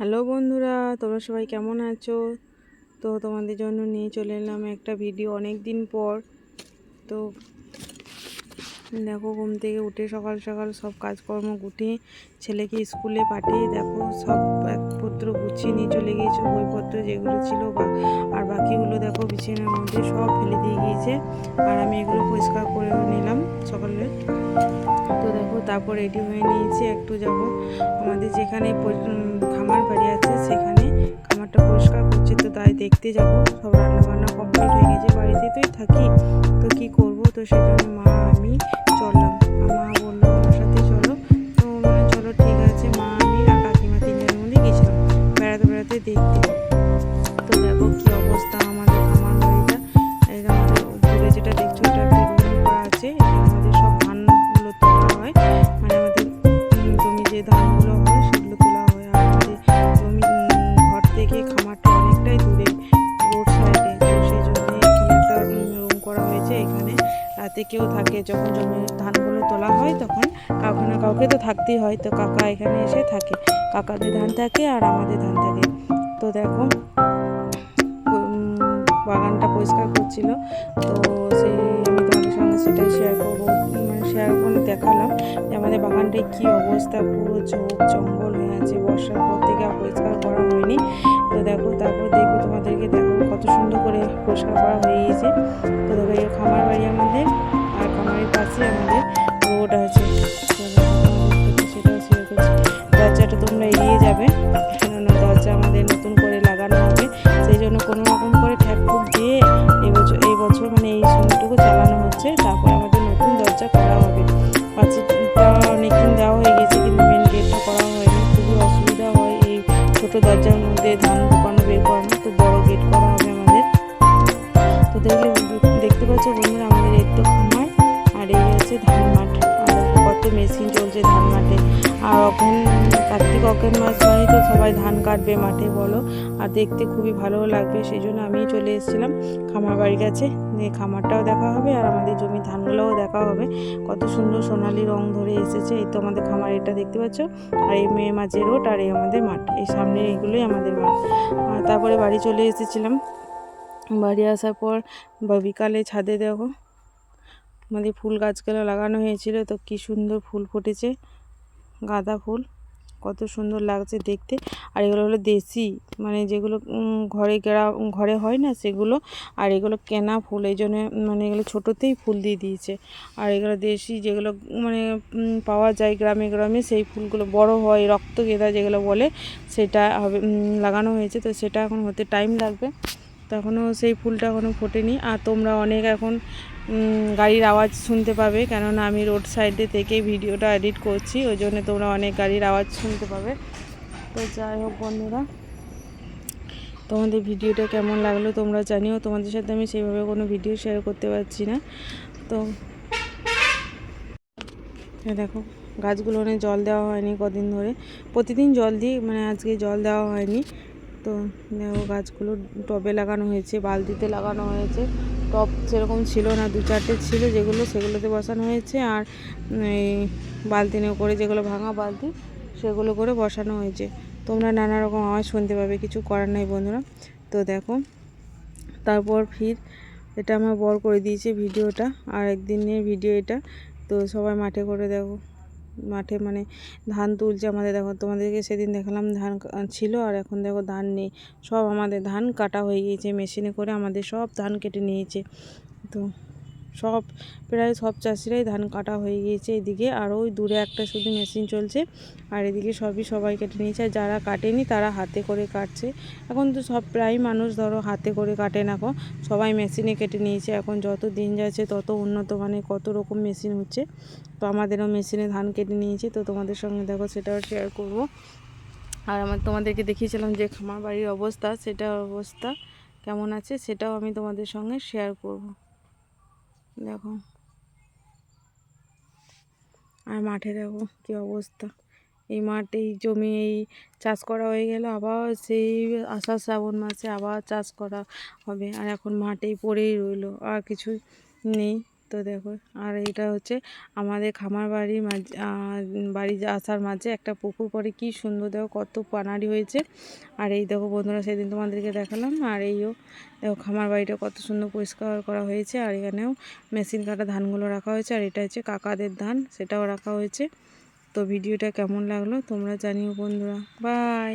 Hello বন্ধুরা, তোমরা সবাই কেমন আছো? তো তোমাদের জন্য নিয়ে চলে এলাম একটা ভিডিও অনেক দিন পর। তো দেখো, ঘুম থেকে উঠে সকাল সকাল সব কাজকর্ম গুটিয়ে ছেলেকে স্কুলে পাঠিয়ে দেখো, সব একপত্র গুছিয়ে নিয়ে চলে গিয়েছে, বইপত্র যেগুলো ছিল আর বাকিগুলো দেখো ফেলে গিয়েছে আর আমি এগুলো পরিষ্কার করে নিলাম সকালে। তো দেখো, তারপর রেডি হয়ে নিয়েছি, একটু যাব আমাদের যেখানে খামার বাড়ি আছে সেখানে। খামারটা পরিষ্কার করছে তো তাই দেখতে যাব। সব রান্না বান্না কমপ্লিট হয়ে গেছে বাড়িতে তোই থাকি। তো কি করব? তো সেটা মা, আমি কেউ থাকে, যখন জমি ধানগুলো তোলা হয় তখন কাউকে না কাউকে তো থাকতেই হয়। তো কাকা এখানে এসে থাকে। কাকাদের ধান থাকে আর আমাদের ধান থাকে। তো দেখো বাগানটা পরিষ্কার করছিল। তো সেই আমি তোমাদের সঙ্গে সেটাই শেয়ার করব। মানে শেয়ার করে দেখালাম যে আমাদের বাগানটায় কী অবস্থা। পুরো ঝোপ জঙ্গল হয়ে আছে। বর্ষার পর থেকে আর পরিষ্কার করা হয়নি। তো দেখো, তারপর দেখব তোমাদেরকে দেখো কত সুন্দর করে পরিষ্কার করা হয়ে গিয়েছে তো দেখো, এই খামার বাড়ি আমাদের ছোটো দরজার মধ্যে ধান অজ্ঞান মাস মানে তো সবাই ধান কাটবে মাঠে, বলো। আর দেখতে খুবই ভালো লাগবে সেই জন্য আমি চলে এসেছিলাম। খামার বাড়ির কাছে খামারটাও দেখা হবে, আর আমাদের জমি ধানগুলোও দেখা হবে। কত সুন্দর সোনালি রং ধরে এসেছে, এই তো আমাদের খামার এটা দেখতে পাচ্ছ। আর এই মেয়ে মাঝে রোড, আর এই আমাদের মাঠ, এই সামনে এইগুলোই আমাদের মাঠ। তারপরে বাড়ি চলে এসেছিলাম। বাড়ি আসার পর বা বিকালে ছাদে দেখো, আমাদের ফুল গাছগুলো লাগানো হয়েছিল, তো কি সুন্দর ফুল ফুটেছে, গাঁদা ফুল। কত সুন্দর লাগছে দেখতে। আর এগুলো হলো দেশি মানে যেগুলো ঘরে গেরা, ঘরে হয় না সেগুলো। আর এগুলো কেনা ফুল, এই জন্য মানে এগুলো ছোটোতেই ফুল দিয়ে দিয়েছে। আর এগুলো দেশি যেগুলো মানে পাওয়া যায় গ্রামে গ্রামে, সেই ফুলগুলো বড় হয়, রক্ত গেঁদা যেগুলো বলে, সেটা হবে লাগানো হয়েছে। তো সেটা এখন হতে টাইম লাগবে। তো এখনও সেই ফুলটা এখনও ফোটেনি। আর তোমরা অনেক এখন গাড়ির আওয়াজ শুনতে পাবে। কেননা আমি রোড সাইডে থেকে ভিডিওটা এডিট করছি, ওই জন্য তোমরা অনেক গাড়ির আওয়াজ শুনতে পাবে। তো যাই হোক বন্ধুরা, তোমাদের ভিডিওটা কেমন লাগল তোমরা জানিও। তোমাদের সাথে আমি সেইভাবে কোনো ভিডিও শেয়ার করতে পারছি না। তো দেখো, গাছগুলো অনেক জল দেওয়া হয়নি কদিন ধরে। প্রতিদিন জল দিই মানে আজকে জল দেওয়া হয়নি। তো দেখো গাছগুলো টবে লাগানো হয়েছে, বালতিতে লাগানো হয়েছে। টব সেরকম ছিল না, দু চারটে ছিল যেগুলো সেগুলোতে বসানো হয়েছে আর এই বালতি নিয়ে করে যেগুলো ভাঙা বালতি সেগুলো করে বসানো হয়েছে। তোমরা নানা রকম আওয়াজ শুনতে পাবে, কিছু করার নাই বন্ধুরা। তো দেখো, তারপর ফির এটা আমার বর করে দিয়েছে ভিডিওটা, আর একদিনের ভিডিও এটা। তো সবাই মাঠে করে দেখো। মাঠে মানে ধান তুলছে আমাদের, দেখো তোমাদেরকে সেদিন দেখালাম ধান ছিল আর এখন দেখো ধান নেই। সব আমাদের ধান কাটা হয়ে গিয়েছে, মেশিনে করে আমাদের সব ধান কেটে নিয়েছে। তো সব, প্রায় সব চাষিরাই ধান কাটা হয়ে গিয়েছে এদিকে। আর ওই দূরে একটা শুধু মেশিন চলছে। আর এদিকে সবই সবাই কেটে নিয়েছে। আর যারা কাটেনি তারা হাতে করে কাটছে। এখন তো সব প্রায় মানুষ ধরো হাতে করে কাটে না এখন। সবাই মেশিনে কেটে নিয়েছে। এখন যত দিন যাচ্ছে তত উন্নত মানে কত রকম মেশিন হচ্ছে। তো আমাদেরও মেশিনে ধান কেটে নিয়েছে। তো তোমাদের সঙ্গে দেখো সেটাও শেয়ার করব। আর আমার তোমাদেরকে দেখিয়েছিলাম যে খামার বাড়ির অবস্থা সেটা অবস্থা কেমন আছে সেটাও আমি তোমাদের সঙ্গে শেয়ার করব। দেখো। আর মাঠে দেখো কি অবস্থা। এই মাঠ, এই জমি, এই চাষ করা হয়ে গেল, আবার সেই আষাঢ় শ্রাবণ মাসে আবার চাষ করা হবে। আর এখন মাঠেই পড়েই রইল, আর কিছুই নেই। তো দেখো, আর এটা হচ্ছে আমাদের খামার বাড়ির বাড়ি আসার মাঝে একটা পুকুর পরে কি সুন্দর দেখো, কত পানারি হয়েছে। আর এই দেখো বন্ধুরা, সেদিন তোমাদেরকে দেখালাম, আর এইও দেখো খামার বাড়িটা কত সুন্দর পরিষ্কার করা হয়েছে, আর এখানেও মেশিন কাটা ধানগুলো রাখা হয়েছে, আর এটা হচ্ছে কাকাদের ধান, সেটাও রাখা হয়েছে। তো ভিডিওটা কেমন লাগল তোমরা জানিও বন্ধুরা, বাই।